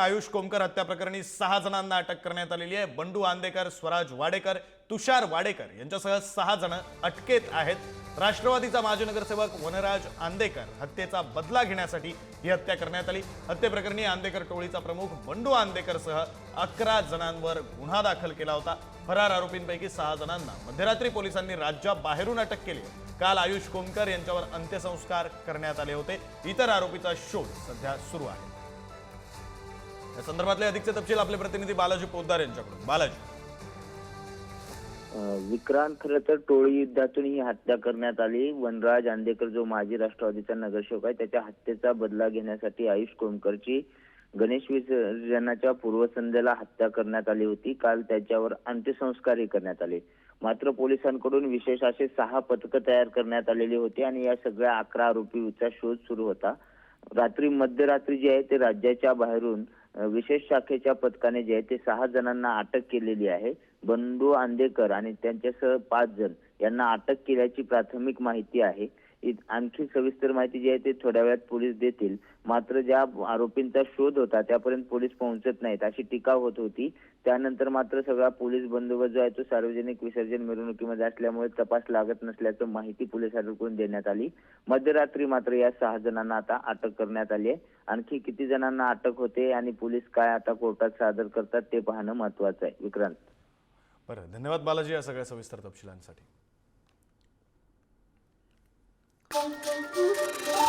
आयुष कोमकर हत्या प्रकरणी सहा जणांना अटक करण्यात आलेली आहे. बंडू आंदेकर स्वराज वाडेकर तुषार वाडेकर यांच्यासह सहा जण अटकेत आहेत. राष्ट्रवादीचा माजी नगरसेवक वनराज आंदेकर हत्येचा बदला घेण्यासाठी ही हत्या करण्यात आली. हत्येप्रकरणी आंदेकर टोळीचा प्रमुख बंडू आंदेकरसह अकरा जणांवर गुन्हा दाखल केला होता. फरार आरोपींपैकी सहा जणांना मध्यरात्री पोलिसांनी राज्याबाहेरून अटक केली. काल आयुष कोमकर यांच्यावर अंत्यसंस्कार करण्यात आले होते. इतर आरोपीचा शोध सध्या सुरू आहे. या संदर्भातले अधिकचे तपशील आपले प्रतिनिधी बालाजी पोद्दार यांच्याकडून. बालाजी. विक्रांत खरं तर टोळी युद्धातून ही हत्या करण्यात आली. वनराज आंदेकर जो माजी राष्ट्रवादीचा नगरसेवक आहे त्याच्या हत्येचा बदला घेण्यासाठी आयुष कोमकरची गणेश विसर्जनाच्या पूर्वसंध्येला हत्या करण्यात आली होती. काल त्याच्यावर अंत्यसंस्कारही करण्यात आले. मात्र पोलिसांकडून विशेष असे सहा पथकं तयार करण्यात आलेली होती आणि या सगळ्या अकरा आरोपीचा शोध सुरू होता. रात्री मध्यरात्री जे आहे ते राज्याच्या बाहेरून विशेष शाखेच्या पथकाने जे आहे ते सहा जणांना अटक केलेली आहे. बंडू आंदेकर आणि त्यांच्यासह पाच जण यांना अटक केल्याची प्राथमिक माहिती आहे. आणखी सविस्तर माहिती जी आहे ते थोड्या वेळात पोलीस देतील. मात्र ज्या आरोपींचा शोध होता त्यापर्यंत पोलीस पोहोचत नाहीत. अशी टीका होत होती. त्यानंतर मात्र सगळा पोलीस बंदोबस्त जो आहे तो सार्वजनिक विसर्जन मिरवणुकीमध्ये असल्यामुळे तपास लागत नसल्याचं माहिती पोलिसांकडून देण्यात आली. मध्यरात्री मात्र या सहा जणांना आता अटक करण्यात आली आहे. आणखी किती जणांना अटक होते आणि पोलीस काय आता कोर्टात सादर करतात ते पाहणं महत्वाचं आहे. विक्रांत. बरं धन्यवाद बालाजी या सगळ्या सविस्तर तपशिलांसाठी. Música